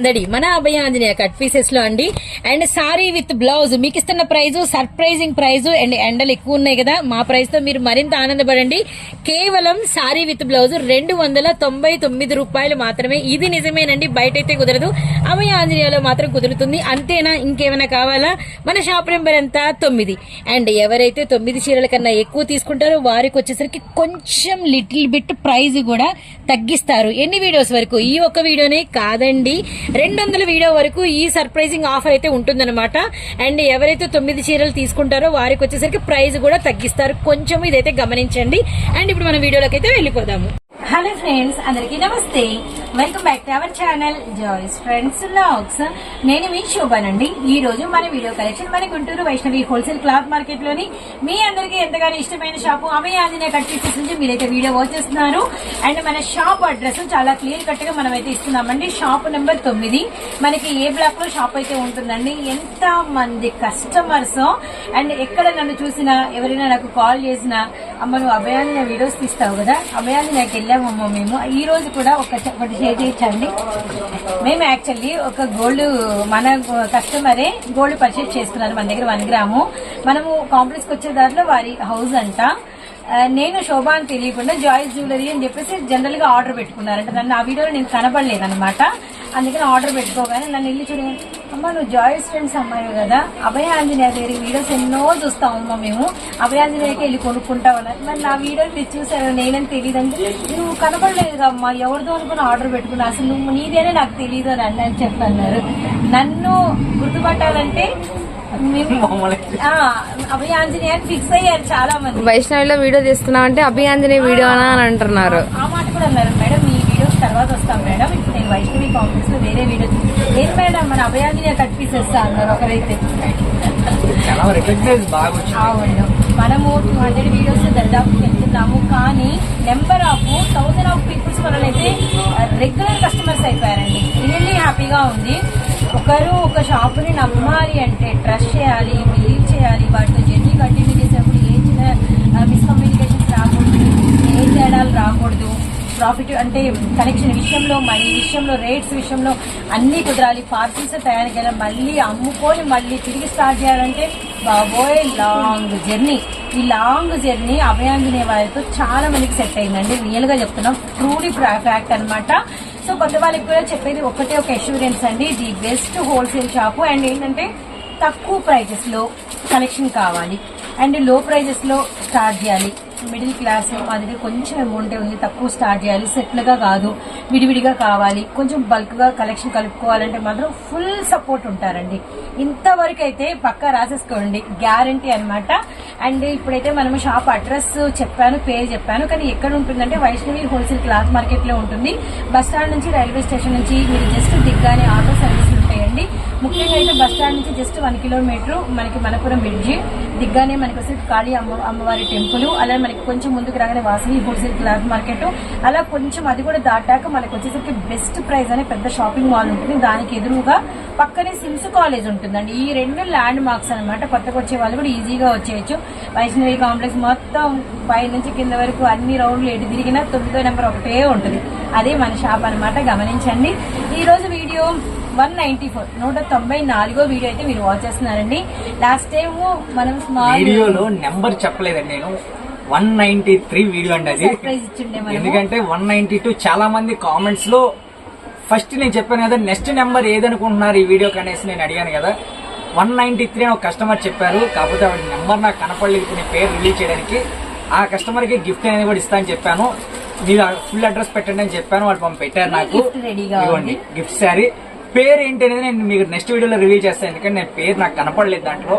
అందడి. మన అభయ ఆంజనేయ కట్ పీసెస్లో అండి. And sari with blouse. మీకు ఇస్తున్న ప్రైజ్ సర్ప్రైజింగ్ ప్రైజ్. అండ్ ఎండలు ఎక్కువ ఉన్నాయి కదా మా ప్రైజ్తో మీరు మరింత ఆనందపడండి. కేవలం సారీ విత్ బ్లౌజ్ రెండు వందల తొంభై తొమ్మిది రూపాయలు మాత్రమే. ఇది నిజమేనండి బయట అయితే కుదరదు. అభయ ఆంజనేయలో మాత్రం కుదురుతుంది. అంతేనా? ఇంకేమైనా కావాలా? మన షాప్ నెంబర్ ఎంత తొమ్మిది. అండ్ ఎవరైతే తొమ్మిది చీరల కన్నా ఎక్కువ తీసుకుంటారో వారికి వచ్చేసరికి కొంచెం లిటిల్ బిట్ ప్రైజ్ కూడా తగ్గిస్తారు. ఎన్ని వీడియోస్ వరకు? ఈ ఒక్క వీడియోనే కాదండి. రెండు వందల వీడియో వరకు ఈ సర్ప్రైజింగ్ ఆఫర్ అయితే ఉంటుందన్నమాట. అండ్ ఎవరైతే తొమ్మిది చీరలు తీసుకుంటారో వారికి వచ్చేసరికి ప్రైస్ కూడా తగ్గిస్తారు. కొంచెం ఇదైతే గమనించండి. అండ్ ఇప్పుడు మన వీడియోలోకి అయితే వెళ్ళిపోదాము. హలో ఫ్రెండ్స్ అందరికీ నమస్తే. Welcome back to our channel Joyce friends logs నేను మీ శోభానండి ఈ రోజు మన వీడియో కలెక్షన్ మన గుంటూరు వైష్ణవి హోల్సేల్ క్లాత్ మార్కెట్లోని మీ అందరికీ ఎంతగానో ఇష్టమైన షాపు అభయ ఆంజనేయ కట్ చేసేసి నుంచి మీరైతే వీడియో వాచ్ చేస్తున్నారు. అండ్ మన షాప్ అడ్రస్ చాలా క్లియర్ కట్గా మనం అయితే ఇస్తున్నామండి. షాప్ నెంబర్ తొమ్మిది. మనకి ఏ బ్లాక్లో షాప్ అయితే ఉంటుందండి? ఎంత మంది కస్టమర్స్ అండ్ ఎక్కడ నన్ను చూసినా ఎవరైనా నాకు కాల్ చేసినా అమ్మ నువ్వు అభయాదిన వీడియోస్ తీస్తావు కదా? అభయాంజనేయకి వెళ్ళామమ్మ మేము. ఈ రోజు కూడా ఒక ఒకటి షేర్ చేయొచ్చండి మేము యాక్చువల్లీ ఒక గోల్డ్ మన కస్టమరే గోల్డ్ పర్చేస్ చేసుకున్నారు మన దగ్గర వన్ గ్రాము. మనము కాంప్లెక్స్కి వచ్చే దారిలో వారి హౌస్ అంట. నేను శోభ అని తెలియకుండా జాయిస్ జ్యువెలరీ అని చెప్పేసి జనరల్గా ఆర్డర్ పెట్టుకున్నారంట. నన్ను ఆ వీడియోలో నేను కనబడలేదు అనమాట అందుకని ఆర్డర్ పెట్టుకోగానే నన్ను ఇల్లు చూడ. అమ్మ నువ్వు జాయిస్ ఫ్రెండ్స్ అమ్మాయి కదా. అభయ ఆంజనేయ దగ్గర వీడియోస్ ఎన్నో చూస్తాం అమ్మ మేము. అభయ ఆంజనేయకి వెళ్ళి కొనుక్కుంటాం అన్నారు మరి నా వీడియోలు మీరు చూసారు నేనని తెలియదు అంటే నువ్వు కనపడలేదు అమ్మా ఎవరిదో అనుకుని ఆర్డర్ పెట్టుకున్నా. అసలు నువ్వు నీదేనే నాకు తెలియదు అని అన్న అని చెప్పన్నారు. నన్ను గుర్తుపట్టాలంటే ఆంజనేయ చాలా మంది వైష్ణవిలో వీడియో తీస్తున్నావు అంటే అభియాంజనేయ వీడియో అని అంటున్నారు. ఆ మాట కూడా అన్నారు మేడం ఈ వీడియోస్ తర్వాత వస్తాం మేడం ఇప్పుడు నేను వైష్ణవి కాంప్లెక్స్లో వేరే వీడియో లేదు మేడం మన అభయాంజనేయ కట్ పీసేస్తా అన్నారు ఒకరైతే. అవును. మనము టూ హండ్రెడ్ వీడియోస్ దాదాపు వెళ్తున్నాము కానీ number of thousand of peoples మనల్ని రెగ్యులర్ కస్టమర్స్ అయిపోయారండి. రియల్లీ హ్యాపీగా ఉంది. ఒకరు ఒక షాపుని నమ్మాలి అంటే ట్రస్ట్ చేయాలి బిలీవ్ చేయాలి వాటితో జర్నీ కంటిన్యూ ప్రాఫిట్ అంటే కనెక్షన్ విషయంలో మనీ విషయంలో రేట్స్ విషయంలో అన్ని కుదరాలి. పార్సిల్స్ తయారు చేయాలి మళ్ళీ అమ్ముకొని మళ్ళీ తిరిగి స్టార్ట్ చేయాలంటే బాబోయ్ లాంగ్ జర్నీ ఈ లాంగ్ జర్నీ అభయాంజనేయ వారితో చాలా మందికి సెట్ అయిందండి. రియల్గా చెప్తున్నాం. ట్రూలీ ఫ్యాక్ట్ అనమాట సో కొత్త వాళ్ళకి కూడా చెప్పేది ఒకటే ఒక అష్యూరెన్స్ అండి. The best wholesale shop and ఏంటంటే తక్కువ ప్రైజెస్లో కనెక్షన్ కలెక్షన్ కావాలి. అండ్లో ప్రైజెస్లో స్టార్ట్ చేయాలి. మిడిల్ క్లాస్ మా దగ్గర కొంచెం అమౌంట్ ఉంది. తక్కువ స్టార్ట్ చేయాలి. సెట్లుగా కాదు. విడివిడిగా కావాలి. కొంచెం బల్క్గా కలెక్షన్ కలుపుకోవాలంటే మాత్రం ఫుల్ సపోర్ట్ ఉంటారండి. ఇంతవరకు అయితే పక్కా రాసేసుకోండి. గ్యారంటీ అన్నమాట. అండ్ ఇప్పుడైతే మనం షాప్ అడ్రస్ చెప్పాను పేరు చెప్పాను. కానీ ఎక్కడ ఉంటుందంటే వైష్ణవి హోల్సేల్ క్లాత్ మార్కెట్లో ఉంటుంది. బస్ స్టాండ్ నుంచి రైల్వే స్టేషన్ నుంచి మీరు జస్ట్ దిగ్గానే ఆటో సర్వీస్ ఉంటాయండి ముఖ్యంగా అయితే బస్ స్టాండ్ నుంచి జస్ట్ వన్ కిలోమీటర్ మనకి మనపురం బ్రిడ్జి. దిగ్గానే మనకి వచ్చి కాళీ అమ్మ అమ్మవారి టెంపుల్ అలాగే మనకి కొంచెం ముందుకు రాగానే వాసవి హోల్సేల్ క్లాత్ మార్కెట్. అలా కొంచెం అది కూడా దాటాక మనకి వచ్చేసరికి బెస్ట్ ప్రైస్ అనే పెద్ద షాపింగ్ మాల్ ఉంటుంది. దానికి ఎదురుగా పక్కనే సిమ్స్ కాలేజ్ ఉంటుందండి. ఈ రెండు ల్యాండ్ మార్క్స్ అనమాట కొత్తగా వచ్చే వాళ్ళు కూడా ఈజీగా వచ్చేయచ్చు. వైష్ణవి కాంప్లెక్స్ మొత్తం పై నుంచి కింద వరకు అన్ని రౌండ్లు ఎటు తిరిగినా తొమ్మిదో నెంబర్ ఒకటే ఉంటుంది. అదే మన షాప్ అన్నమాట. గమనించండి. ఈ రోజు వీడియో వన్ నైన్టీ ఫోర్ నూట తొంభై నాలుగో వీడియో అయితే మీరు వాచ్ చేస్తున్నారండి. లాస్ట్ టైం మనం స్మాల్ వీడియోలో నెంబర్ చెప్పలేదండి నేను. వన్ నైన్టీ త్రీ వీడియో అండి అది. ఎందుకంటే వన్ నైన్టీ టూ చాలా మంది కామెంట్స్లో ఫస్ట్ నేను చెప్పాను కదా నెక్స్ట్ నెంబర్ ఏదనుకుంటున్నారు ఈ వీడియోకి అనేసి నేను అడిగాను కదా. వన్ నైన్టీ త్రీ అని ఒక కస్టమర్ చెప్పారు. కాకపోతే ఆవిడ నెంబర్ నాకు కనపడలేదు నేను పేరు రిలీజ్ చేయడానికి. ఆ కస్టమర్కి గిఫ్ట్ అనేది కూడా ఇస్తా అని చెప్పాను. మీరు ఫుల్ అడ్రస్ పెట్టండి అని చెప్పాను. వాళ్ళు పంపి పెట్టారు నాకు. ఇదిగోండి గిఫ్ట్ శారీ పేరు ఏంటి అనేది నేను మీకు నెక్స్ట్ వీడియోలో రివీల్ చేస్తాను. ఎందుకంటే నేను పేరు నాకు కనపడలేదు దాంట్లో.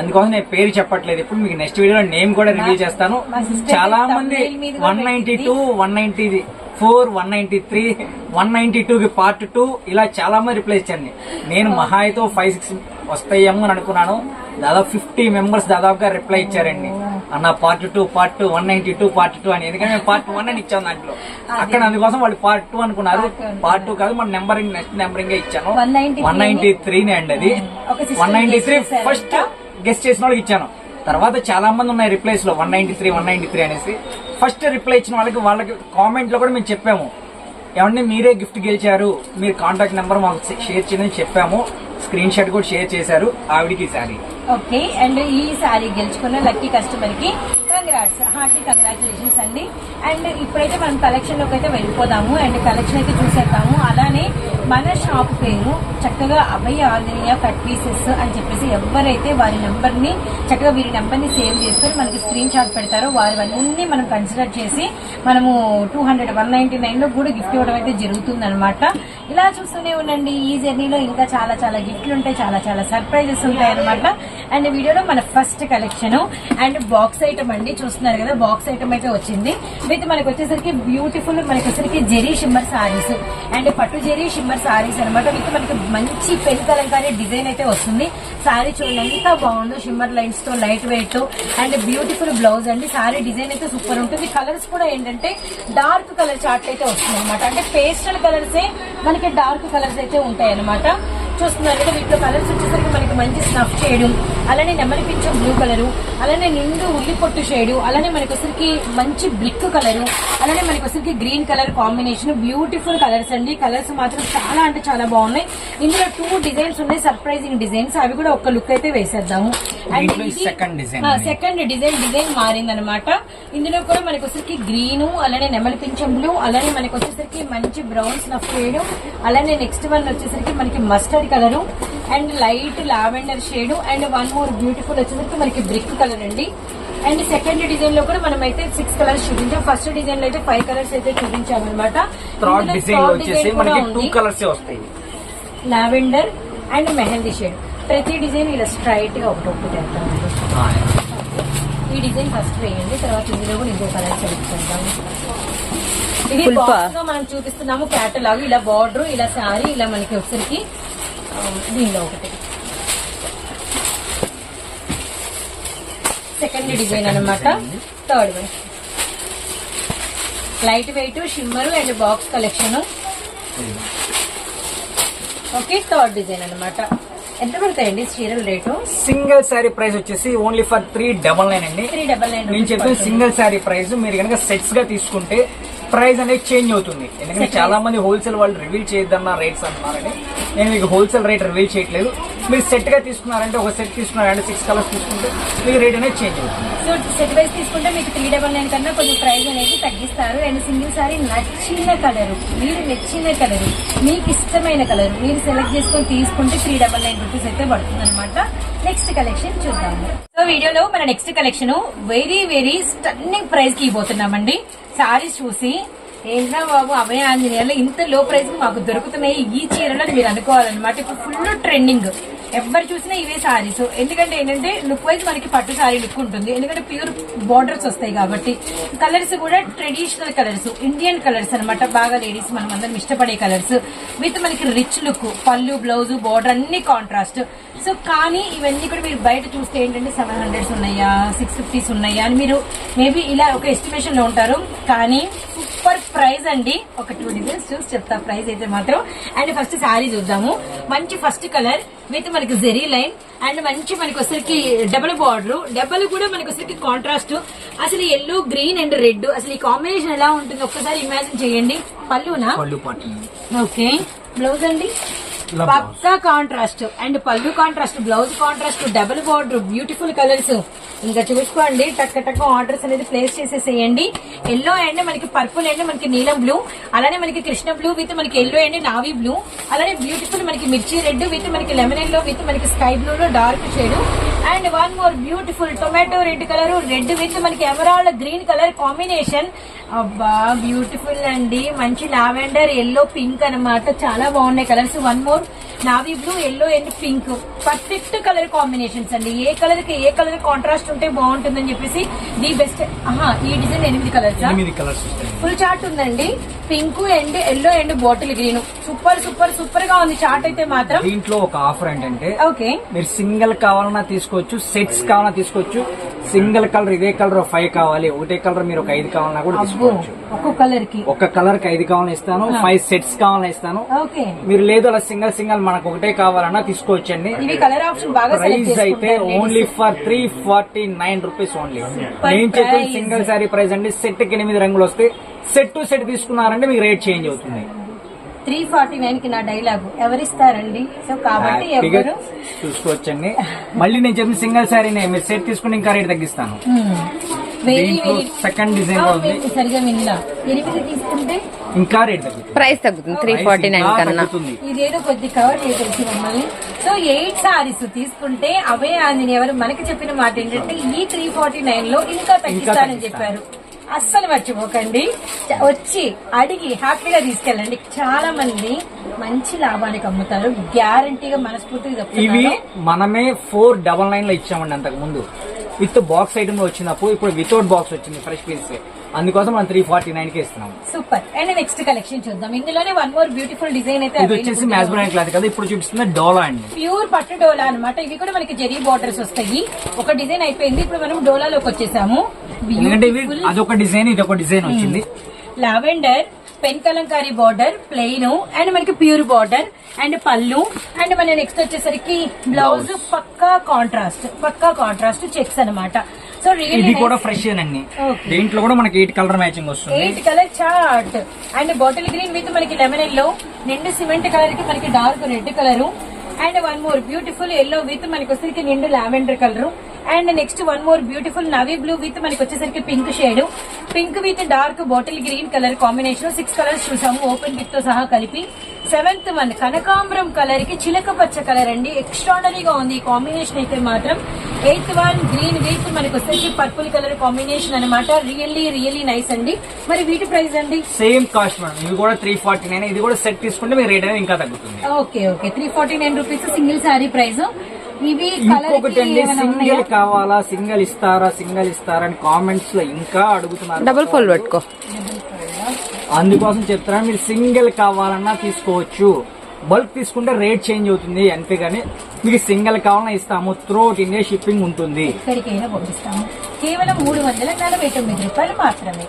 అందుకోసం నేను పేరు చెప్పట్లేదు. ఇప్పుడు మీకు నెక్స్ట్ వీడియోలో నేమ్ కూడా రివీల్ చేస్తాను. చాలా మంది one ninety two one ninety four one ninety three one ninety two కి పార్ట్ టూ ఇలా చాలా మంది రిప్లై ఇచ్చాను నేను మహా అయితే ఫైవ్ సిక్స్ వస్తాయేమో అని అనుకున్నాను. దాదాపు ఫిఫ్టీ మెంబర్స్ దాదాపుగా రిప్లై ఇచ్చారండి. అన్న part two part two one ninety two part two అని. ఎందుకంటే మేము పార్ట్ వన్ అని ఇచ్చాం దాంట్లో. అక్కడ అందుకోసం వాళ్ళు పార్ట్ టూ అనుకున్నారు. పార్ట్ టూ కాదు మన నెంబరింగ్ నెక్స్ట్ నెంబరింగ్ ఇచ్చాను. 193 వన్ నైన్టీ త్రీనే అండి అది. One ninety three. First guess చేసిన వాళ్ళకి ఇచ్చాను. తర్వాత చాలా మంది ఉన్నాయి రిప్లైస్లో one ninety three one ninety three అనేసి. ఫస్ట్ రిప్లై ఇచ్చిన వాళ్ళకి వాళ్ళకి కామెంట్లో కూడా మేము చెప్పాము. ఏమంటే మీరే గిఫ్ట్ గెలిచారు మీరు కాంటాక్ట్ నెంబర్ మాకు షేర్ చేయని చెప్పాము. స్క్రీన్ షాట్ కూడా షేర్ చేశారు ఆవిడికి ఈ శారీ. ఓకే అండ్ ఈ సారీ గెలుచుకున్న లక్కీ కస్టమర్కి కంగ్రాట్స్ హార్ట్లీ కంగ్రాచులేషన్స్ అండి. అండ్ ఇప్పుడైతే మనం కలెక్షన్లోకి అయితే వెళ్ళిపోదాము అండ్ కలెక్షన్ అయితే చూసేద్దాము. అలానే మన షాప్ పేరు చక్కగా అభయ ఆంజనేయ కట్ పీసెస్ అని చెప్పేసి ఎవరైతే వారి నెంబర్ని చక్కగా వీరి నెంబర్ని సేవ్ చేసుకొని మనకి స్క్రీన్ షాట్ పెడతారో వారివన్నీ మనం కన్సిడర్ చేసి మనము టూ హండ్రెడ్ వన్ నైన్టీ నైన్లో కూడా గిఫ్ట్ ఇవ్వడం అయితే జరుగుతుంది అనమాట ఇలా చూస్తూనే ఉండండి. ఈ జర్నీలో ఇంకా చాలా చాలా గిఫ్ట్లు ఉంటాయి. చాలా చాలా సర్ప్రైజెస్ ఉంటాయి అనమాట అండ్ వీడియోలో మన first collection and box item అండి. చూస్తున్నారు కదా బాక్స్ ఐటమ్ అయితే వచ్చింది. విత్ మనకు వచ్చేసరికి బ్యూటిఫుల్ మనకి వచ్చేసరికి జెరీ షిమ్మర్ సారీస్ అండ్ పట్టు జెరీ షిమ్మర్ సారీస్ అనమాట విత్ మనకి మంచి పెళ్ళి కలంకారీ డిజైన్ అయితే వస్తుంది. సారీ చూడండి ఎంత బాగుందో shimmer లైన్స్తో light weight and beautiful blouse అండి. సారీ డిజైన్ అయితే సూపర్ ఉంటుంది. కలర్స్ కూడా ఏంటంటే డార్క్ కలర్ చార్ట్ అయితే వస్తుంది అనమాట అంటే పేస్టల్ కలర్సే మనకి డార్క్ కలర్స్ అయితే ఉంటాయి అనమాట చూస్తున్నారు కదా వీటిలో కలర్స్ వచ్చేసరికి మనకి మంచి స్నఫ్ చేయడం అలానే నెమలి పింఛం బ్లూ కలరు అలానే నిండు ఉల్లి పొట్టు షేడు అలానే మనకి వచ్చరికి మంచి బ్రిక్ కలరు అలానే మనకి వచ్చరికి green colour combination beautiful colours అండి. కలర్స్ మాత్రం చాలా అంటే చాలా బాగున్నాయి. ఇందులో టూ డిజైన్స్ ఉన్నాయి సర్ప్రైజింగ్ డిజైన్స్ అవి కూడా ఒక్క లుక్ అయితే వేసేద్దాము. ఉంది. సెకండ్ డిజైన్ డిజైన్ మారిందనమాట ఇందులో కూడా మనకి వచ్చరికి గ్రీన్ అలానే నెమలి పింఛం బ్లూ అలానే మనకి వచ్చేసరికి మంచి బ్రౌన్ స్నఫ్ షేడ్ అలానే నెక్స్ట్ వన్ వచ్చేసరికి మనకి mustard colour and light lavender shade and one more beautiful వచ్చేసరికి మనకి బ్రిక్ కలర్ అండి. అండ్ సెకండ్ డిజైన్లో కూడా మనం అయితే సిక్స్ కలర్స్ చూపించాం. ఫస్ట్ డిజైన్లో అయితే ఫైవ్ కలర్స్ అయితే చూపించాం అనమాట లావెండర్ అండ్ మెహందీ షేడ్. ప్రతి డిజైన్ ఇలా స్ట్రైట్గా ఒకటి ఒకటి ఈ డిజైన్ ఫస్ట్ వేయండి తర్వాత ఇందులో కూడా ఇంకో కలర్ సెలెక్ట్ చేద్దాం. ఇది. బాక్స్గా మనం చూపిస్తున్నాము క్యాటలాగ్ ఇలా బార్డర్ ఇలా శారీ ఇలా మనకి వచ్చరికి దీనిలో ఒకటి సెకండ్ డిజైన్ అన్నమాట. Third one light weight shimmer and box collection okay third design అన్నమాట. ఎంత పడతాయండి చీరల రేటు? సింగిల్ శారీ ప్రైస్ వచ్చేసి only for three double nine అండి. త్రీ డబల్ నైన్ నేను చెప్పిన సింగిల్ శారీ ప్రైస్ మీరు కనుక సెట్స్గా తీసుకుంటే ప్రైస్ అనేది చేంజ్ అవుతుంది. ఎందుకంటే చాలా మంది హోల్సేల్ వాళ్ళు రివీల్ చేయొద్దన్న రేట్స్ అంటున్నారని నేను మీకు హోల్సేల్ రేట్ రివీల్ చేయట్లేదు. మీరు సెట్గా తీసుకున్నారంటే ఒక సెట్ తీసుకున్నారంటే సిక్స్ కలర్స్ తీసుకుంటే మీకు రేట్ అనేది చేంజ్ అవుతుంది. సో సెట్ వైజ్ తీసుకుంటే మీకు త్రీ డబల్ నైన్ కన్నా కొంచెం ప్రైస్ అనేది తగ్గిస్తారు. అండ్ సింగిల్ సారీ నచ్చిన కలర్ మీరు నచ్చిన కలర్ మీకు ఇష్టమైన కలర్ మీరు సెలెక్ట్ చేసుకొని తీసుకుంటే త్రీ డబల్ నైన్ రూపీస్ అయితే పడుతుంది అనమాట నెక్స్ట్ కలెక్షన్ చూద్దాము సో వీడియోలో మన next collection very very stunning ప్రైస్కి ఇవ్వబోతున్నామండి సారీస్ చూసి ఏంటా బాబు అభయ ఆంజనేయాలు ఇంత లో ప్రైస్ మాకు దొరుకుతున్నాయి. ఈ చీరలు మీరు అనుకోవాలన్నమాట. ఇప్పుడు ఫుల్ ట్రెండింగ్ ఎవరు చూసినా ఇవే సారీస్ ఎందుకంటే ఏంటంటే లుక్ వైజ్ మనకి పట్టు సారీ లుక్ ఉంటుంది. ఎందుకంటే ప్యూర్ బార్డర్స్ వస్తాయి కాబట్టి. కలర్స్ కూడా ట్రెడిషనల్ కలర్స్ ఇండియన్ కలర్స్ అనమాట బాగా లేడీస్ మనం అందరం ఇష్టపడే కలర్స్ విత్ మనకి రిచ్ లుక్ పళ్ళు బ్లౌజ్ బార్డర్ అన్ని కాంట్రాస్ట్ సో కానీ ఇవన్నీ కూడా మీరు బయట చూస్తే ఏంటంటే సెవెన్ హండ్రెడ్స్ ఉన్నాయా సిక్స్ ఫిఫ్టీస్ ఉన్నాయా అని మీరు మేబీ ఇలా ఒక ఎస్టిమేషన్లో ఉంటారు. కానీ సూపర్ ప్రైస్ అండి. ఒక టూ డిజైన్స్ చూసి చెప్తా ప్రైస్ అయితే మాత్రం. అండ్ ఫస్ట్ శారీ చూద్దాము. మంచి ఫస్ట్ కలర్ విత్ మనకి జెరీ లైన్ అండ్ మంచి మనకి వచ్చరికి డబుల్ బార్డర్ డబుల్ కూడా మనకి వచ్చరికి కాంట్రాస్ట్ అసలు ఎల్లో గ్రీన్ అండ్ రెడ్ అసలు ఈ కాంబినేషన్ ఎలా ఉంటుంది ఒక్కసారి ఇమాజిన్ చేయండి. పళ్ళునా? ఓకే బ్లౌజ్ అండి? పక్కా కాంట్రాస్ట్ అండ్ పళ్ళు contrast blouse contrast double border beautiful colours ఇంకా చూసుకోండి టక్క టక్క ఆర్డర్స్ అనేది ప్లేస్ చేసేసేయండి. ఎల్లో అండ్ మనకి పర్పుల్ అండ్ మనకి నీలం బ్లూ అలానే మనకి కృష్ణ బ్లూ విత్ మనకి ఎల్లో అండ్ నావీ బ్లూ అలానే బ్యూటిఫుల్ మనకి మిర్చి రెడ్ విత్ మనకి లెమన్ ఎల్లో విత్ మనకి స్కై బ్లూ లో dark shade and one more beautiful tomato red colour red with మనకి ఎవరాల్ గ్రీన్ కలర్ కాంబినేషన్ అబ్బా బ్యూటిఫుల్ అండి. మంచి లావెండర్ ఎల్లో పింక్ అన్నమాట. చాలా బాగున్నాయి colours one more navy blue yellow and pink perfect colour combinations అండి. ఏ కలర్కి ఏ కలర్ కాంట్రాస్ట్ ఉంటే బాగుంటుందని చెప్పేసి ది బెస్ట్ ఆహా ఈ డిజైన్ ఎనిమిది కలర్స్ ఫుల్ చార్ట్ ఉందండి. Pink and yellow and bottle green super super సూపర్గా ఉంది చార్ట్ అయితే మాత్రం. దీంట్లో ఒక ఆఫర్ ఏంటంటే ఓకే మీరు సింగిల్ కావాలన్నా తీసుకోవచ్చు సెట్స్ కావాలన్నా తీసుకోవచ్చు. సింగిల్ కలర్ ఇదే కలర్ ఫైవ్ కావాలి. ఒకటే కలర్ మీరు ఒక ఐదు కావాలన్నా కూడా తీసుకోవచ్చు. ఒక్కొక్క కలర్కి ఒక కలర్కి ఐదు కావాలని ఇస్తాను ఫైవ్ సెట్స్ కావాలని ఇస్తాను. మీరు లేదు అలా సింగల్ సింగల్ మనకు ఒకటే కావాలన్నా తీసుకోవచ్చండి. ప్రైస్ అయితే only for three forty nine rupees only నేను చెప్పిన. సింగిల్ సారీ ప్రైస్ అండి సెట్కి ఎనిమిది రంగులు వస్తే సెట్ టు సెట్ తీసుకున్నారంటే మీకు రేట్ చేంజ్ అవుతుంది. త్రీ ఫార్టీ నైన్కి నా డైలాగ్. ఎవరిస్తారండి? సో కాబట్టి ఎవరు? చూసుకోవచ్చండి. మళ్ళీ నేను చెప్పిన సింగిల్ సారీనే మీరు సెట్ తీసుకుని ఇంకా రేట్ తగ్గిస్తాను. వెరీ దీంట్లో వెరీ సెకండ్ డిజైన్ సరిగా విన్నా. ఎనిమిది తీసుకుంటే? ఇంకా రేట్ తగ్గుతుంది. ప్రైస్ తగ్గుతుంది త్రీ ఫార్టీ నైన్ కన్నా. ఇదేదో కొద్ది కవర్ చేయగలిసి మమ్మల్ని. సో ఎయిట్ సారీస్ తీసుకుంటే అవే ఆంజనేయ ఎవరు మనకి చెప్పిన మాట ఏంటంటే ఈ త్రీ ఫార్టీ నైన్లో ఇంకా తగ్గిస్తానని చెప్పారు. అస్సలు మర్చిపోకండి. వచ్చి అడిగి హ్యాపీగా తీసుకెళ్ళండి. చాలా మంది మంచి లాభానికి అమ్ముతారు. గ్యారంటీగా మనస్ఫూర్తిగా ఇవి మనమే ఫోర్ డబల్ నైన్లో ఇచ్చామండి అంతకు ముందు విత్ బాక్స్ ఐటమ్లో వచ్చినప్పుడు ఇప్పుడు వితౌట్ బాక్స్ వచ్చింది ఫ్రెష్ పీస్. అందుకోసం మనం త్రీ ఫార్టీ నైన్కి ఇస్తున్నాం. సూపర్. అండ్ నెక్స్ట్ కలెక్షన్ చూద్దాం. ఇందులోనే వన్ మోర్ బ్యూటిఫుల్ డిజైన్ అయితే ఇది వచ్చేసి మ్యాస్బ్రైన్ క్లాత్ కదా ఇప్పుడు చూపిస్తున్న డోలా అండి. ప్యూర్ పట్టు డోలా అన్నమాట. ఇవి కూడా మనకి జరీ బార్డర్స్ వస్తాయి. ఒక డిజైన్ అయిపోయింది. ఇప్పుడు మనం డోలాలోకి వచ్చేసాము. ఎందుకంటే ఇవి అదొక డిజైన్ ఇది ఒక డిజైన్ వచ్చింది. Lavender pen Kalamkari border plain and మనకి ప్యూర్ బార్డర్ అండ్ పళ్ళు అండ్ మన నెక్స్ట్ వచ్చేసరికి బ్లౌజ్ పక్కా కాంట్రాస్ట్ పక్కా కాంట్రాస్ట్ చెక్స్ అన్నమాట. సో ఇది కూడా ఫ్రెష్ అండి. దీంట్లో కూడా మనకి ఎయిట్ కలర్ మ్యాచింగ్ వస్తుంది. Eight colour chart and bottle green with మనకి లెమన్ ఎల్లో నిండు సిమెంట్ కలర్కి మనకి dark red colour and one more beautiful yellow with మనకి వచ్చేసరికి నిండు lavender colour and next one more beautiful navy blue with మనకి వచ్చేసరికి pink shade pink with dark bottle green colour combination six colours చూసాము open పిక్తో సహా కలిపి. Seventh one కనకాంబరం కలర్కి చిలక పచ్చ కలర్ అండి. ఎక్స్ట్రాడనరీగా ఉంది. ఈ కాంబినేషన్ అయితే మాత్రం ఎయిత్ వన్ గ్రీన్ విత్ మనకి వచ్చేసరికి పర్పుల్ కలర్ కాంబినేషన్ అన్నమాట. రియల్లీ రియల్లీ నైస్ అండి. మరి వీటి ప్రైస్ అండి? సేమ్ కాస్ట్ మేడం ఇవి కూడా త్రీ ఫార్టీ నైన్ ఇది కూడా సెట్ తీసుకుంటే మీ రేట్ అనేది ఇంకా తగ్గుతుంది. Okay okay three forty nine rupees single sari price ఇవి కలర్ ఇంకొకటి అండి సింగిల్ కావాలా? సింగిల్ ఇస్తారా? సింగిల్ ఇస్తారా అని కామెంట్స్లో ఇంకా అడుగుతున్నారు. డబుల్ ఫోల్ పెట్టుకో. అందుకోసం చెప్తారా మీరు సింగిల్ కావాలన్నా తీసుకోవచ్చు. బల్క్ తీసుకుంటే రేట్ చేంజ్ అవుతుంది అంతేగాని మీకు సింగిల్ కావాలన్నా ఇస్తాము. త్రూ ఇండియా షిప్పింగ్ ఉంటుంది. ఎక్కడికైనా పంపిస్తాము. కేవలం మూడు వందల నలభై తొమ్మిది రూపాయలు మాత్రమే.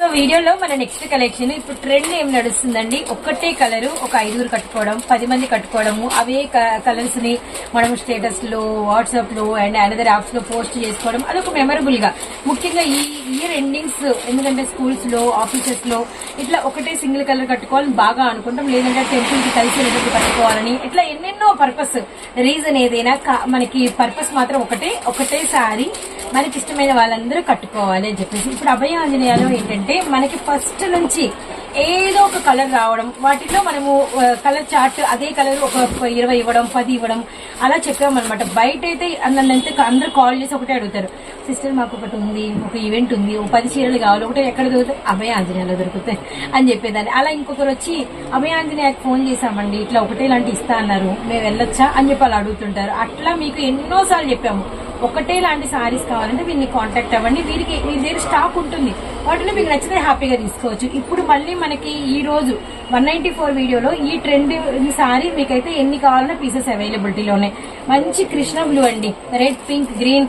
సో వీడియోలో మన నెక్స్ట్ కలెక్షన్. ఇప్పుడు ట్రెండ్ ఏం నడుస్తుందండి? ఒక్కటే కలర్ ఒక ఐదుగురు కట్టుకోవడం పది మంది కట్టుకోవడము. అవే కలర్స్ని మనం స్టేటస్లో వాట్సాప్లో అండ్ అనదర్ యాప్స్లో పోస్ట్ చేసుకోవడం అదొక మెమరబుల్గా. ముఖ్యంగా ఈ ఇయర్ ఎండింగ్స్ ఎందుకంటే స్కూల్స్లో ఆఫీసెస్లో ఇట్లా ఒకటే సింగిల్ కలర్ కట్టుకోవాలని బాగా అనుకుంటాం. లేదంటే టెంపుల్కి కలిసి కట్టుకోవాలని. ఇట్లా ఎన్నెన్నో పర్పస్ రీజన్ ఏదైనా కా- మనకి పర్పస్ మాత్రం ఒకటే ఒకటేసారి మనకి ఇష్టమైన వాళ్ళందరూ కట్టుకోవాలి అని చెప్పేసి. ఇప్పుడు అభయ ఆంజనేయాలు ఏంటంటే మనకి ఫస్ట్ నుంచి ఏదో ఒక కలర్ రావడం వాటిలో మనము కలర్ చార్ట్ అదే కలర్ ఒక ఇరవై ఇవ్వడం పది ఇవ్వడం అలా చెప్పామన్నమాట. బయట అయితే అందరితో అందరూ కాల్ చేసి ఒకటే అడుగుతారు. సిస్టర్ మాకు ఒకటి ఉంది ఒక ఈవెంట్ ఉంది ఒక పది చీరలు కావాలి ఒకటే ఎక్కడ దొరుకుతాయి? అభయ ఆంజనేయాలో దొరుకుతాయి అని చెప్పేదాన్ని. అలా ఇంకొకరు వచ్చి అభయ ఆంజనేయాకి ఫోన్ చేశామండి ఇట్లా ఒకటే ఇలాంటి ఇస్తా అన్నారు. మేము వెళ్ళొచ్చా? అని చెప్పి వాళ్ళు అడుగుతుంటారు. అట్లా మీకు ఎన్నోసార్లు చెప్పాము. ఒకటే లాంటి సారీస్ కావాలంటే వీరిని కాంటాక్ట్ అవ్వండి. వీరికి వీరి దగ్గర స్టాక్ ఉంటుంది. వాటిని మీకు నచ్చితే హ్యాపీగా తీసుకోవచ్చు. ఇప్పుడు మళ్ళీ మనకి ఈ రోజు వన్ నైంటీ ఫోర్ వీడియోలో ఈ ట్రెండ్ ఈ సారీ మీకైతే ఎన్ని కావాలన్నా పీసెస్ అవైలబిలిటీలో ఉన్నాయి మంచి కృష్ణ బ్లూ అండి. Red pink green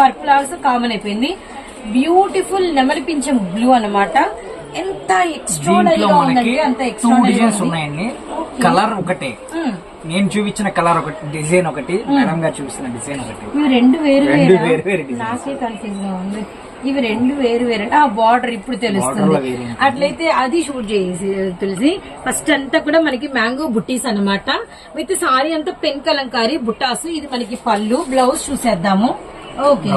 purple also common అయిపోయింది. బ్యూటిఫుల్ నెమలిపించం బ్లూ అనమాట ఎంత దీంట్లో మనకి టూ డిజైన్స్ ఉన్నాయండి. కలర్ ఒకటే. మ్మ్. నేను చూపించిన కలర్ ఒకటి డిజైన్ ఒకటి మేడం గారు చూపించిన డిజైన్ ఒకటి. ఇవి రెండు వేరు రెండు వేరా? వేరు వేరు. నాకే కన్ఫ్యూజ్గా ఉంది. ఇవి రెండు వేరు వేరు. ఆ బార్డర్ ఇప్పుడు తెలుస్తుంది. అట్లయితే అది షూట్ చేసి తులసి ఫస్ట్ అంతా కూడా మనకి మ్యాంగో బుట్టీస్ అన్నమాట. విత్ సారీ అంతా పెన్ కలంకారీ బుట్టాసు. ఇది మనకి పళ్ళు బ్లౌజ్ చూసేద్దాము. ఓకే.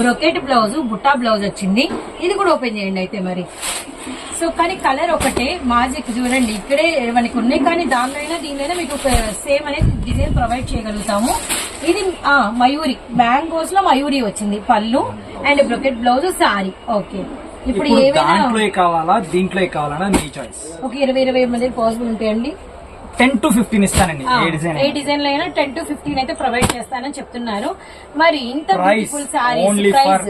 బ్రొకెట్ బ్లౌజ్ బుట్టా బ్లౌజ్ వచ్చింది. ఇది కూడా ఓపెన్ చేయండి అయితే మరి. సో కానీ కలర్ ఒకటే మాజిక్ చూడండి. ఇక్కడే మనకి ఉన్నాయి కానీ దానిలో దీనిలో మీకు సేమ్ అనేది డిజైన్ ప్రొవైడ్ చేయగలుగుతాము. ఇది మయూరి మ్యాంగోస్లో మయూరి వచ్చింది పళ్ళు and brocade blouse sari okay ఇప్పుడు దాంట్లో కావాలా దీంట్లో మీ చాయిస్ ఒక ఇరవై ఇరవై మంది పాసిబుల్ ఉంటాయండి. టెన్ టు ఫిఫ్టీన్ ఇస్తానండి ఏ డిజైన్ ఏ డిజైన్లో అయినా టెన్ టు ఫిఫ్టీన్ అయితే ప్రొవైడ్ చేస్తానని చెప్తున్నారు. మరి ఇంత price beautiful for price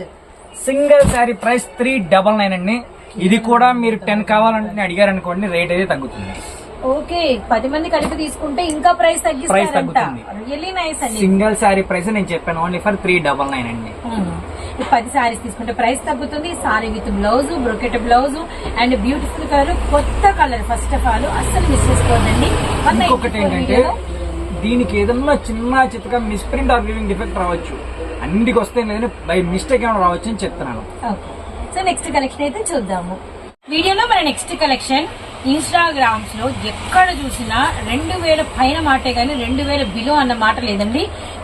single sari price three double nine అండి. ఇది కూడా మీరు టెన్ కావాలంటే అడిగారు అనుకోండి రేట్ అయితే తగ్గుతుంది. ఓకే పది మంది కలిపి తీసుకుంటే ఇంకా ప్రైస్ తగ్గిస్తారంట. తగ్గుతుంది. రియల్లీ నైస్ అండి. సింగిల్ శారీ ప్రైస్ నేను చెప్పాను only for three double nine అండి. పది సారీస్ తీసుకుంటే ప్రైస్ తగ్గుతుంది saree with blouse brocade blouse and beautiful colour కొత్త కలర్ ఫస్ట్ ఆఫ్ ఆల్ అస్సలు మిస్ చేసుకోవద్దండి. ఇంకొకటి ఏంటంటే దీనికి ఏదన్నా చిన్న చిత్తగా మిస్ప్రింట్ ఆర్ లివింగ్ డిఫెక్ట్ రావచ్చు. అన్నిటికి వస్తే బై మిస్టేక్ ఏమైనా రావచ్చు అని చెప్తున్నాను. సో నెక్స్ట్ కలెక్షన్ అయితే చూద్దాము. వీడియోలో మన నెక్స్ట్ కలెక్షన్ ఇన్స్టాగ్రామ్స్లో ఎక్కడ చూసినా రెండు వేల పైన మాటే గానీ రెండు వేల బిలో అన్న మాట లేదండి.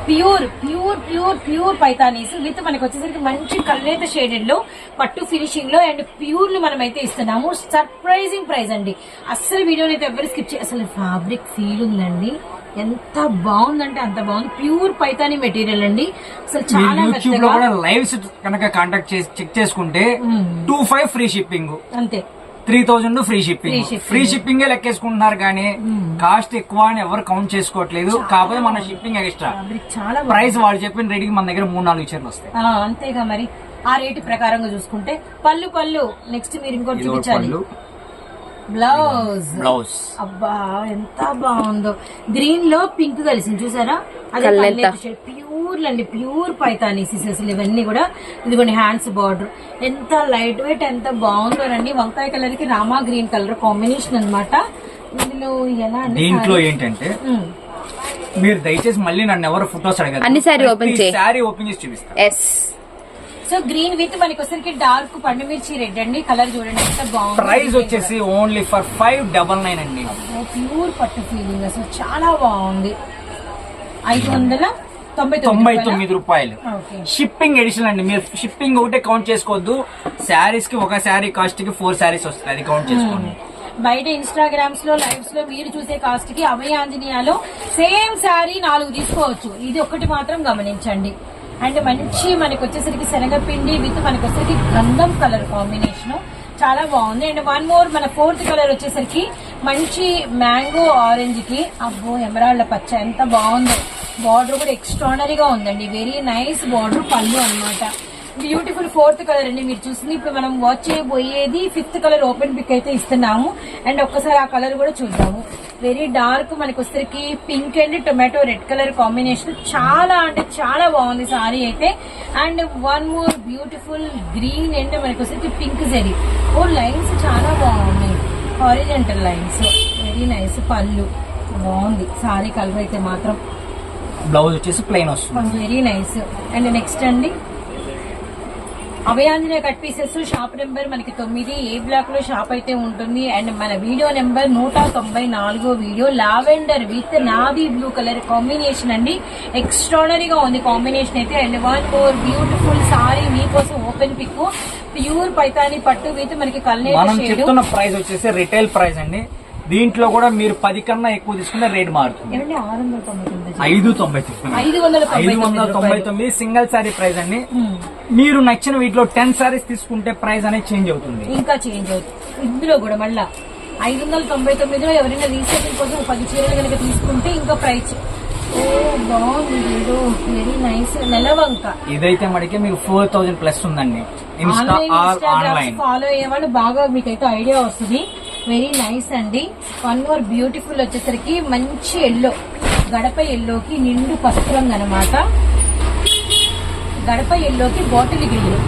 Pure pure pure pure Paithanis with మనకి వచ్చేసరికి మంచి కల్లేత షేడెడ్లో పట్టు ఫినిషింగ్లో అండ్ ప్యూర్లు మనం అయితే ఇస్తున్నాము. సర్ప్రైజింగ్ ప్రైస్ అండి. అస్సలు వీడియోని అయితే ఎవరు స్కిప్ చే అసలు ఫ్యాబ్రిక్ ఫీల్ ఉందండి. ఎంత బాగుందంటే అంత బాగుంది. ప్యూర్ పైతానీ మెటీరియల్ అండి. అసలు చాలా లైవ్స్ కనుక కాంటాక్ట్ చేసి చెక్ చేసుకుంటే టూ ఫైవ్ ఫ్రీ షిప్పింగ్. అంతే. Three thousand free shipping. Free shipping లెక్కేసుకుంటున్నారు కానీ కాస్ట్ ఎక్కువ అని ఎవరు కౌంట్ చేసుకోవట్లేదు. కాకపోతే మన షిప్పింగ్ ఎక్స్ట్రా చాలా. ప్రైస్ వాళ్ళు చెప్పిన రేటుకి మన దగ్గర మూడు నాలుగు చీరలు వస్తాయి ఆ, అంతేగా మరి. ఆ రేటు ప్రకారంగా చూసుకుంటే పళ్ళు పళ్ళు. నెక్స్ట్ మీరు ఇంకోటి చూపించాలి. బ్లౌజ్ బ్లౌజ్ అబ్బా ఎంత బాగుందో. గ్రీన్లో పింక్ కలిసింది చూసారా? అదే. ప్యూర్ అండి ప్యూర్ పైతానీస్ అసలు ఇవన్నీ కూడా. ఇదిగోండి హ్యాండ్స్ బార్డర్ ఎంత లైట్ వెయిట్ ఎంత బాగుందో రండి. వంకాయ కలర్కి రామా గ్రీన్ కలర్ కాంబినేషన్ అన్నమాట. ఇందులో ఎలా అండి దీంట్లో ఏంటంటే. మీరు దయచేసి మళ్ళీ నన్ను ఎవరు ఫొటోస్ అడగారు అన్ని saree open చేయి. శారీ ఓపెన్ చేసి చూపిస్తాను ఎస్ సో గ్రీన్ విత్ మనకి వచ్చరికి డార్క్ పండు మిర్చి రెడ్ అండి. కలర్ చూడండి ఎంత బాగుంది. ప్రైస్ వచ్చేసి only for five double nine అండి. ప్యూర్ పట్టు ఫీలింగ్ అసలు చాలా బాగుంది. ఐదు వందల తొంభై తొమ్మిది రూపాయలు? ఓకే. షిప్పింగ్ ఎడిషన్ అండి. మీరు షిప్పింగ్ ఒకటే కౌంట్ చేసుకోవద్దు. శారీస్కి ఒక శారీ కాస్ట్కి ఫోర్ శారీస్ వస్తాయి అది కౌంట్ చేసుకోండి. బయట ఇన్స్టాగ్రామ్స్లో లైవ్స్లో మీరు చూసే కాస్ట్కి అభయ ఆంజనేయాలో సేమ్ శారీ నాలుగు తీసుకోవచ్చు. ఇది ఒకటి మాత్రం గమనించండి. అండ్ మంచి మనకి వచ్చేసరికి శనగపిండి విత్ మనకి వచ్చేసరికి గంధం కలర్ కాంబినేషన్. చాలా బాగుంది. అండ్ వన్ మోర్ మన ఫోర్త్ కలర్ వచ్చేసరికి మంచి మ్యాంగో ఆరెంజ్కి అబ్బో ఎమరాళ్ళ పచ్చ ఎంత బాగుందో. బార్డర్ కూడా ఎక్స్ట్రానరీగా ఉందండి. వెరీ నైస్ బార్డర్ పళ్ళు అన్నమాట. బ్యూటిఫుల్ ఫోర్త్ కలర్ అండి మీరు చూసింది ఇప్పుడు మనం వాచ్ చేయబోయేది ఫిఫ్త్ కలర్ ఓపెన్ పిక్ అయితే ఇస్తున్నాము. అండ్ ఒక్కసారి ఆ కలర్ కూడా చూద్దాము. వెరీ డార్క్ మనకి వచ్చరికి pink and tomato red colour combination. చాలా అంటే చాలా బాగుంది సారీ అయితే. And one more beautiful green and మనకి వచ్చరికి పింక్ జరీ. ఓ లైన్స్ చాలా బాగున్నాయి. Horizontal lines. వెరీ నైస్ పళ్ళు. బాగుంది. సారీ కలర్ అయితే మాత్రం. బ్లౌజ్ వచ్చేసి ప్లెయిన్ వస్తుంది. Very nice. అండ్ నెక్స్ట్ అండి. Abhayanjaneya cut pieces shop number మనకి తొమ్మిది ఏ బ్లాక్లో షాప్ అయితే ఉంటుంది. అండ్ మన వీడియో నెంబర్ నూట తొంభై నాలుగో video lavender with navy blue colour combination అండి. ఎక్స్ట్రాడనరీగా ఉంది కాంబినేషన్ అయితే. And one more beautiful sari మీకోసం ఓపెన్ పిక్. ప్యూర్ పైతాని పట్టు విత్ మనకి చెప్తున్న ప్రైస్ వచ్చేసి రిటైల్ ప్రైస్ అండి. దీంట్లో కూడా మీరు పది కన్నా ఎక్కువ తీసుకుంటే రేట్ మారుతుంది. ఐదు తొంభై ఐదు వందల తొంభై తొమ్మిది సింగిల్ శారీ ప్రైస్ అండి. మీరు నచ్చిన వీటిలో టెన్ శారీస్ తీసుకుంటే ప్రైస్ అనేది చేంజ్ అవుతుంది. ఇంకా చేంజ్ అవుతుంది. ఇందులో కూడా మళ్ళా ఐదు వందల తొంభై తొమ్మిదిలో ఎవరైనా రీసైకిల్ కోసం పది చీరలు కనుక తీసుకుంటే ఇంకా ప్రైస్. ఇదైతే మడికే మీకు ఫోర్ థౌసండ్ ప్లస్ ఉందండి. ఫాలో అయ్యే వాళ్ళు బాగా మీకైతే ఐడియా వస్తుంది. వెరీ నైస్ అండి. వన్ మోర్ బ్యూటిఫుల్ వచ్చేసరికి మంచి ఎల్లో గడప ఎల్లోకి నిండు పసుపు రంగు అనమాట గడప ఎల్లోకి bottle green.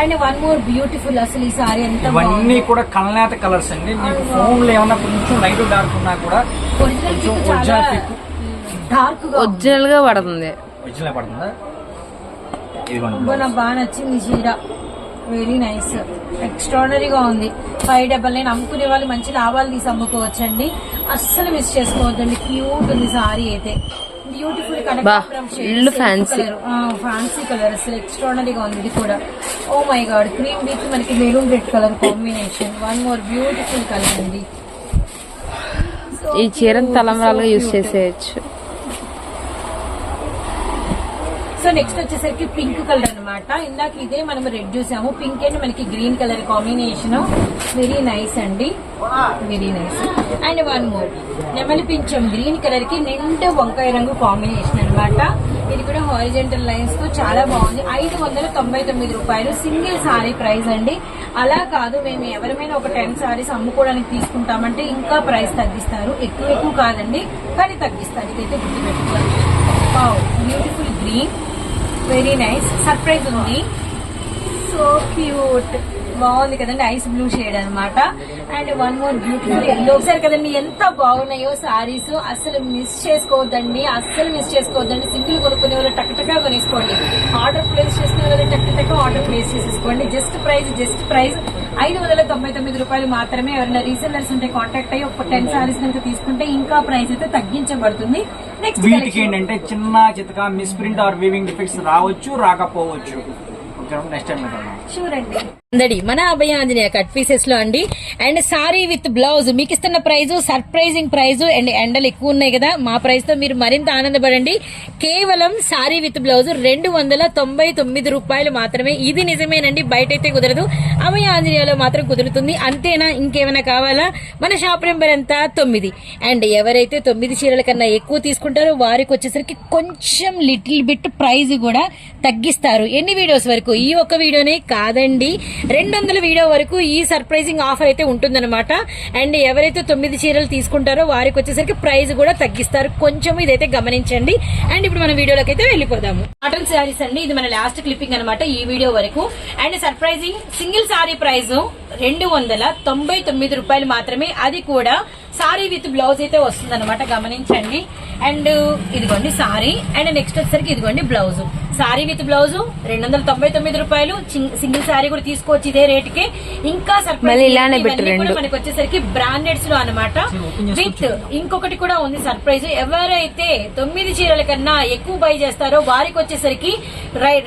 And one more beautiful అసలు ఈ సారీ ఎంత ఇవన్నీ కూడా కల్నేత కలర్స్ అండి. మీకు ఫోన్లో ఏమన్నా కొంచెం లైట్ డార్క్ ఉన్నా కూడా ఒరిజినల్. డార్క్. ఒరిజినల్గా పడుతుంది. ఒరిజినల్ పడుతుందా? నాకు బాగా నచ్చింది చీర. వెరీ నైస్ ఎక్స్ట్రాడనరీగా ఉంది. ఫైవ్ డబల్ నైన్ అమ్ముకునే వాళ్ళు మంచి లాభాలు తీసి అమ్ముకోవచ్చండి. అస్సలు మిస్ చేసుకోవద్దండి. క్యూట్ ఉంది సారీ అయితే. Beautiful full fancy. Fancy colour అసలు ఎక్స్ట్రాడనరీగా ఉంది ఇది కూడా. Oh my god cream with మనకి maroon red colour combination one more beautiful colour అండి. ఈ చీరను తలంబ్రాలుగా యూజ్. చేసేయచ్చు. సో నెక్స్ట్ వచ్చేసరికి పింక్ కలర్ అనమాట ఇందాక ఇదే మనం రెడ్ చూసాము. పింక్ అండ్ మనకి green colour combination very nice అండి. Very nice and one more నెమలి పింఛం గ్రీన్ కలర్కి నిండు వంకాయ రంగు కాంబినేషన్ అన్నమాట. ఇది కూడా హారిజెంటల్ లైన్స్తో చాలా బాగుంది. ఐదు వందల తొంభై తొమ్మిది రూపాయలు. సింగిల్ సారీ ప్రైస్ అండి. అలా కాదు మేము ఎవరిమైనా ఒక టెన్ సారీస్ అమ్ముకోవడానికి తీసుకుంటామంటే ఇంకా ప్రైస్ తగ్గిస్తారు. ఎక్కువ ఎక్కువ కాదండి కానీ తగ్గిస్తారు. ఇదైతే గుర్తుపెట్టుకోవాలి beautiful green very nice surprise ఉంది సో క్యూట్ బాగుంది కదండి ఐస్ బ్లూ షేడ్ అన్నమాట. And one more beautiful yellow. ఒకసారి కదండి ఎంత బాగున్నాయో సారీస్. అసలు మిస్ చేసుకోవద్దండి అస్సలు మిస్ చేసుకోవద్దండి. సింగిల్ కొనుక్కునే వాళ్ళు టక్ టక్గా కొనేసుకోండి. ఆర్డర్ ప్లేస్ చేసుకునే వాళ్ళు టక్ టక్ ఆర్డర్ ప్లేస్ చేసేసుకోండి. జస్ట్ ప్రైస్ జస్ట్ ప్రైస్ ఐదు వందల తొంభై తొమ్మిది రూపాయలు మాత్రమే. ఎవరైనా రీసెల్లర్స్ ఉంటే కాంటాక్ట్ అయ్యి ఒక టెన్ సారీస్ కనుక తీసుకుంటే ఇంకా ప్రైస్ అయితే తగ్గించబడుతుంది. నెక్స్ట్ వీటికి ఏంటంటే చిన్న చితక మిస్ప్రింట్ ఆర్ వీవింగ్ డిఫెక్ట్స్ రావచ్చు రాకపోవచ్చు. ఓకే నెక్స్ట్ టైం షూర్ అండి అందడి మన అభయ ఆంజనేయ కట్ పీసెస్లో అండి. అండ్ సారీ విత్ బ్లౌజ్ మీకు ఇస్తున్న ప్రైజ్ సర్ప్రైజింగ్ ప్రైజ్ అండ్ ఎండలు ఎక్కువ ఉన్నాయి కదా మా ప్రైస్తో మీరు మరింత ఆనందపడండి. కేవలం సారీ విత్ బ్లౌజ్ రెండు వందల తొంభై తొమ్మిది రూపాయలు మాత్రమే. ఇది నిజమేనండి బయట అయితే కుదరదు. అభయ ఆంజనేయలో మాత్రం కుదురుతుంది. అంతేనా? ఇంకేమైనా కావాలా? మన షాప్ నెంబర్ ఎంత తొమ్మిది. అండ్ ఎవరైతే తొమ్మిది చీరల కన్నా ఎక్కువ తీసుకుంటారో వారికి వచ్చేసరికి కొంచెం లిటిల్ బిట్ ప్రైజ్ కూడా తగ్గిస్తారు. ఎన్ని వీడియోస్ వరకు ఈ ఒక్క వీడియోనే కాదండి. రెండు వందల వీడియో వరకు ఈ సర్ప్రైజింగ్ ఆఫర్ అయితే ఉంటుందన్నమాట. అండ్ ఎవరైతే తొమ్మిది చీరలు తీసుకుంటారో వారికి వచ్చేసరికి ప్రైస్ కూడా తగ్గిస్తారు. కొంచెం ఇదైతే గమనించండి. అండ్ ఇప్పుడు మన వీడియోలోకి అయితే వెళ్ళిపోదాము. కాటన్ శారీస్ అండి ఇది మన లాస్ట్ క్లిప్పింగ్ అనమాట ఈ వీడియో వరకు. And surprising single sari price రెండు వందల తొంభై తొమ్మిది రూపాయలు మాత్రమే. అది కూడా సారీ విత్ బ్లౌజ్ అయితే వస్తుంది అనమాట గమనించండి. అండ్ ఇదిగోండి సారీ. అండ్ నెక్స్ట్ వచ్చేసరికి ఇదిగోండి బ్లౌజ్. సారీ విత్ బ్లౌజ్ రెండు వందల తొంభై తొమ్మిది రూపాయలు. సింగిల్ సారీ కూడా తీసుకోవచ్చు ఇదే రేటుకే. ఇంకా surprise మళ్ళీ ఇలానే ఇవన్నీ పెట్టు కూడా రెండు. మనకి వచ్చేసరికి బ్రాండెడ్స్లో అనమాట విత్ ఇంకొకటి కూడా ఉంది సర్ప్రైజ్ ఎవరైతే తొమ్మిది చీరల కన్నా ఎక్కువ బై చేస్తారో వారికి వచ్చేసరికి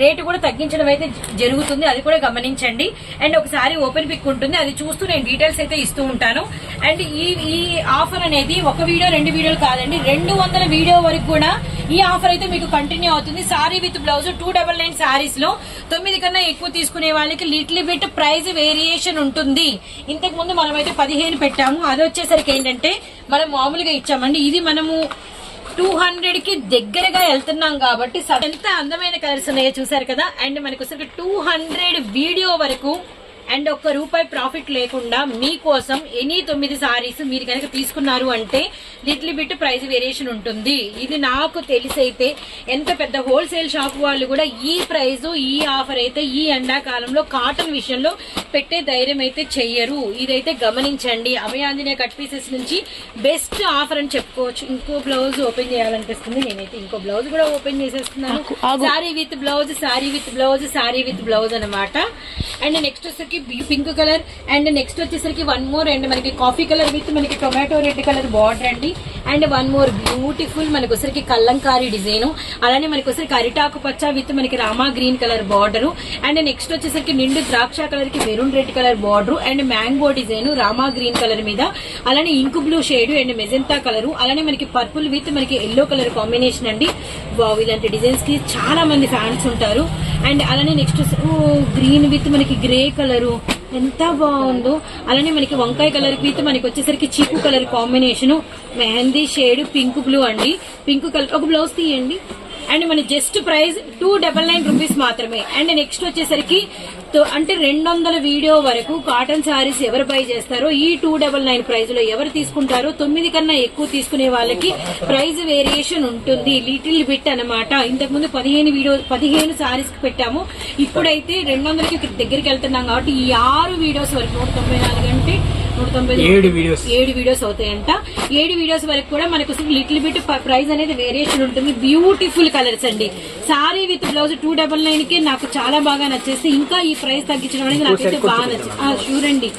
రేటు కూడా తగ్గించడం అయితే జరుగుతుంది. అది కూడా గమనించండి. అండ్ ఒకసారి ఓపెన్ పిక్ ఉంటుంది. అది చూస్తూ నేను డీటెయిల్స్ అయితే ఇస్తూ ఉంటాను. అండ్ ఈ ఈ ఆఫర్ అనేది ఒక వీడియో రెండు వీడియోలు కాదండి. రెండు వందల వీడియో వరకు కూడా ఈ ఆఫర్ అయితే మీకు కంటిన్యూ అవుతుంది. Sari with blouse two double nine సారీస్లో తొమ్మిది కన్నా ఎక్కువ తీసుకునే వాళ్ళకి లిటిల్ బిట్ ప్రైస్ వేరియేషన్ ఉంటుంది. ఇంతకు ముందు మనం అయితే పదిహేను పెట్టాము. అది వచ్చేసరికి ఏంటంటే మనం మామూలుగా ఇచ్చామండి. ఇది మనము టూ హండ్రెడ్కి దగ్గరగా వెళ్తున్నాం కాబట్టి ఎంత అందమైన కలర్స్ ఉన్నాయో చూసారు కదా? అండ్ మనకు వచ్చేసరికి టూ హండ్రెడ్ వీడియో వరకు అండ్ ఒక్క రూపాయి ప్రాఫిట్ లేకుండా మీకోసం ఎనీ తొమ్మిది సారీస్ మీరు కనుక తీసుకున్నారు అంటే లిటిల్ బిట్ ప్రైస్ వేరియేషన్ ఉంటుంది. ఇది నాకు తెలిసైతే ఎంత పెద్ద హోల్సేల్ షాప్ వాళ్ళు కూడా ఈ ప్రైస్ ఈ ఆఫర్ అయితే ఈ ఎండాకాలంలో కాటన్ విషయంలో పెట్టే ధైర్యం అయితే చెయ్యరు. ఇదైతే గమనించండి. అభయాంజనేయ కట్ పీసెస్ నుంచి బెస్ట్ ఆఫర్ అని చెప్పుకోవచ్చు. ఇంకో బ్లౌజ్ ఓపెన్ చేయాలనిపిస్తుంది. నేనైతే ఇంకో బ్లౌజ్ కూడా ఓపెన్ చేసేస్తున్నాను. Sari with blouse sari with blouse sari with blouse అనమాట అండ్ నెక్స్ట్ వచ్చేసరికి పింక్ కలర్ అండ్ నెక్స్ట్ వచ్చేసరికి వన్ మోర్ అండ్ మనకి కాఫీ కలర్ విత్ మనకి టొమాటో రెడ్ కలర్ బార్డర్ అండి. అండ్ వన్ మోర్ బ్యూటిఫుల్ మనకి వచ్చరికి కల్లంకారీ డిజైన్. అలానే మనకి వచ్చరికి అరిటాకు పచ్చ విత్ మనకి Rama green colour border. And next వచ్చేసరికి నిండు ద్రాక్ష కలర్కి maroon red colour border. And mango design Rama green colour మీద. అలానే ink blue shade and magenta colour. అలానే మనకి పర్పుల్ విత్ మనకి ఎల్లో కలర్ కాంబినేషన్ అండి. వావ్ ఇలాంటి డిజైన్స్కి చాలా మంది ఫ్యాన్స్ ఉంటారు. అండ్ అలానే నెక్స్ట్ గ్రీన్ విత్ మనకి గ్రే కలరు ఎంత బాగుందో అలానే మనకి వంకాయ కలర్ విత్ మనకి వచ్చేసరికి చీకు colour combination mehndi shade pink blue అండి. పింక్ కలర్ ఒక బ్లౌజ్ తీయండి. అండ్ మన just price two double nine rupees మాత్రమే. అండ్ నెక్స్ట్ వచ్చేసరికి తో- అంటే రెండు వందల వీడియో వరకు కాటన్ శారీస్ ఎవరు బై చేస్తారో ఈ టూ డబల్ నైన్ ప్రైస్లో ఎవరు తీసుకుంటారో తొమ్మిది కన్నా ఎక్కువ తీసుకునే వాళ్ళకి ప్రైస్ వేరియేషన్ ఉంటుంది. లిటిల్ బిట్ అన్నమాట. ఇంతకు ముందు పదిహేను వీడియో పదిహేను శారీస్కి పెట్టాము. ఇప్పుడైతే రెండు వందలకి దగ్గరికి వెళ్తున్నాం కాబట్టి ఈ ఆరు వీడియోస్ వరకు నూట తొంభై నాలుగు అంటే నూట తొంభై ఏడు వీడియోస్ ఏడు వీడియోస్ అవుతాయంట. ఏడు వీడియోస్ వరకు కూడా మనకు లిటిల్ బిట్ ప్రైస్ అనేది వేరియేషన్ ఉంటుంది. బ్యూటిఫుల్ కలర్స్ అండి. Sari with blouse two double నైన్కి నాకు చాలా బాగా నచ్చేస్తే ఇంకా ఈ ప్రైస్ తగ్గించడం అనేది నాకైతే బాగా నచ్చింది షూర్ అండి.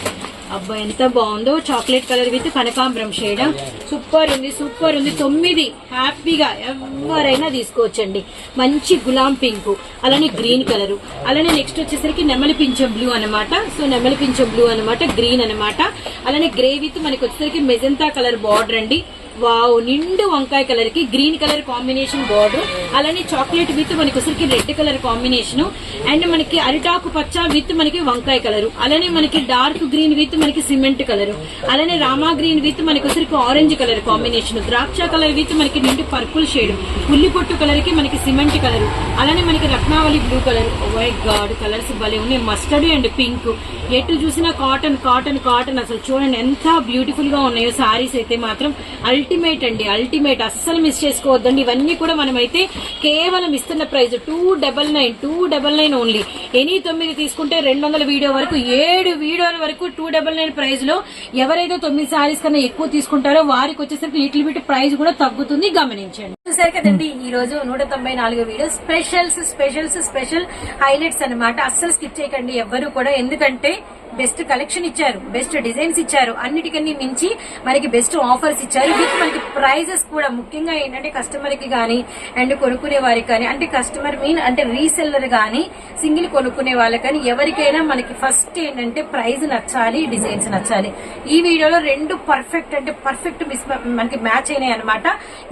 అబ్బా ఎంత బాగుందో. చాక్లెట్ కలర్ విత్ కనకాంబరం షేడ్ సూపర్ ఉంది సూపర్ ఉంది. తొమ్మిది హ్యాపీగా ఎవరైనా తీసుకోవచ్చండి. మంచి గులాం పింక్ అలానే గ్రీన్ కలర్ అలానే నెక్స్ట్ వచ్చేసరికి నెమలి పింఛం బ్లూ అనమాట సో నెమలి పింఛం బ్లూ అనమాట గ్రీన్ అనమాట అలానే గ్రే విత్ మనకి వచ్చేసరికి మెజంతా కలర్ బార్డర్ అండి. వావ్ నిండు వంకాయ కలర్కి గ్రీన్ కలర్ కాంబినేషన్ బార్డర్ అలానే చాక్లెట్ విత్ మనకి వచ్చరికి రెడ్ కలర్ కాంబినేషన్ అండ్ మనకి అరిటాకు పచ్చ విత్ మనకి వంకాయ కలర్ అలానే మనకి డార్క్ గ్రీన్ విత్ మనకి సిమెంట్ కలర్ అలానే రామా గ్రీన్ విత్ మనకి వచ్చరికి ఆరెంజ్ కలర్ కాంబినేషన్ ద్రాక్ష కలర్ విత్ మనకి నిండు పర్పుల్ షేడ్ ఉల్లి పొట్టు కలర్కి మనకి సిమెంట్ కలర్ అలానే మనకి Ratnavali blue colour. White gold colours భలే ఉన్నాయి. Mustard and pink. ఎటు చూసినా కాటన్ కాటన్ కాటన్ అసలు చూడండి ఎంత బ్యూటిఫుల్గా ఉన్నాయో సారీస్ అయితే మాత్రం. అల్టిమేట్ అండి అల్టిమేట్ అస్సలు మిస్ చేసుకోవద్దండి. ఇవన్నీ కూడా మనమైతే కేవలం ఇస్తున్న price two double nine two double nine only any తొమ్మిది తీసుకుంటే రెండు వందల వీడియో వరకు ఏడు వీడియోల వరకు టూ డబల్ నైన్ ప్రైస్లో ఎవరైతే తొమ్మిది సారీస్ కన్నా ఎక్కువ తీసుకుంటారో వారికి వచ్చేసరికి లిటిల్ బిట్ ప్రైస్ కూడా తగ్గుతుంది. గమనించండి. చూసారు కదండి ఈ రోజు నూట తొంభై నాలుగు video specials specials special highlights అన్నమాట. అస్సలు స్కిప్ చేయకండి ఎవ్వరు కూడా. ఎందుకంటే బెస్ట్ కలెక్షన్ ఇచ్చారు బెస్ట్ డిజైన్స్ ఇచ్చారు. అన్నిటికన్నీ మించి మనకి బెస్ట్ ఆఫర్స్ ఇచ్చారు. విత్ మనకి ప్రైజెస్ కూడా ముఖ్యంగా ఏంటంటే కస్టమర్కి కానీ అండ్ కొనుక్కునే వారికి కానీ అంటే కస్టమర్ మీన్ అంటే రీసెల్లర్ కానీ సింగిల్ కొనుక్కునే వాళ్ళకి కానీ ఎవరికైనా మనకి ఫస్ట్ ఏంటంటే ప్రైజ్ నచ్చాలి డిజైన్స్ నచ్చాలి. ఈ వీడియోలో రెండు పర్ఫెక్ట్ అంటే పర్ఫెక్ట్ మిస్ మనకి మ్యాచ్ అయినాయి అనమాట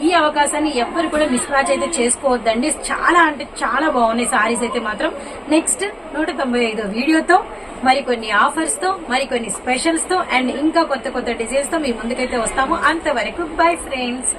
ఈ అవకాశాన్ని ఎవ్వరు కూడా మిస్ మ్యాచ్ అయితే చేసుకోవద్దండి. చాలా అంటే చాలా బాగున్నాయి సారీస్ అయితే మాత్రం. నెక్స్ట్ నూట తొంభై వీడియోతో మరికొన్ని ఆఫర్స్తో మరికొన్ని స్పెషల్స్తో అండ్ ఇంకా కొత్త కొత్త డిజైన్స్తో మీ ముందుకైతే వస్తాము. అంతవరకు బై ఫ్రెండ్స్.